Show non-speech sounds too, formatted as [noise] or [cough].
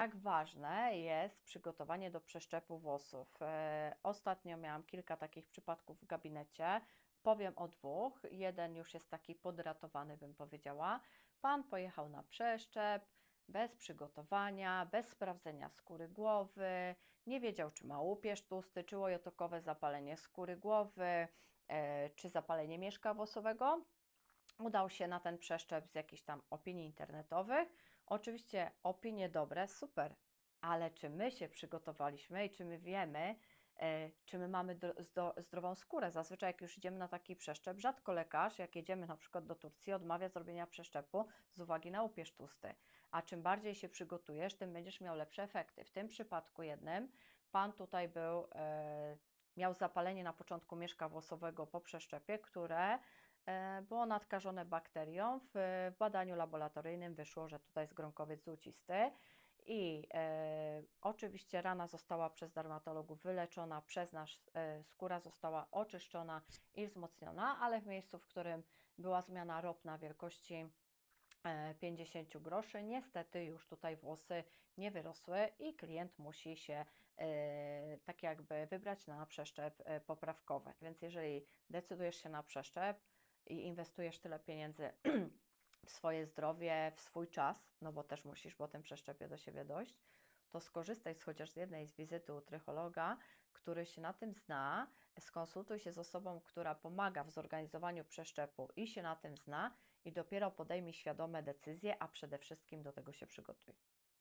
Jak ważne jest przygotowanie do przeszczepu włosów. E, Ostatnio miałam kilka takich przypadków w gabinecie. Powiem o dwóch. Jeden już jest taki podratowany, bym powiedziała. Pan pojechał na przeszczep bez przygotowania, bez sprawdzenia skóry głowy, nie wiedział, czy ma łupież tłusty, czy łojotokowe zapalenie skóry głowy, e, czy zapalenie mieszka włosowego. Udał się na ten przeszczep z jakichś tam opinii internetowych. Oczywiście opinie dobre, super, ale czy my się przygotowaliśmy i czy my wiemy, e, czy my mamy zdrową skórę? Zazwyczaj, jak już idziemy na taki przeszczep, rzadko lekarz, jak jedziemy na przykład do Turcji, odmawia zrobienia przeszczepu z uwagi na upierz tłusty. A czym bardziej się przygotujesz, tym będziesz miał lepsze efekty. W tym przypadku jednym, pan tutaj był, e, miał zapalenie na początku mieszka włosowego po przeszczepie, które e, było nadkażone bakterią. W badaniu laboratoryjnym wyszło, że tutaj jest gronkowiec złocisty. I e, oczywiście rana została przez dermatologów wyleczona, przez nas e, skóra została oczyszczona i wzmocniona, ale w miejscu, w którym była zmiana ropna wielkości e, 50 groszy, niestety już tutaj włosy nie wyrosły i klient musi się e, tak jakby wybrać na przeszczep e, poprawkowy. Więc jeżeli decydujesz się na przeszczep i inwestujesz tyle pieniędzy [clears throat] w swoje zdrowie, w swój czas, no bo też musisz po tym przeszczepie do siebie dojść, to skorzystaj z chociaż z jednej z wizyty u trychologa, który się na tym zna, skonsultuj się z osobą, która pomaga w zorganizowaniu przeszczepu i się na tym zna i dopiero podejmij świadome decyzje, a przede wszystkim do tego się przygotuj.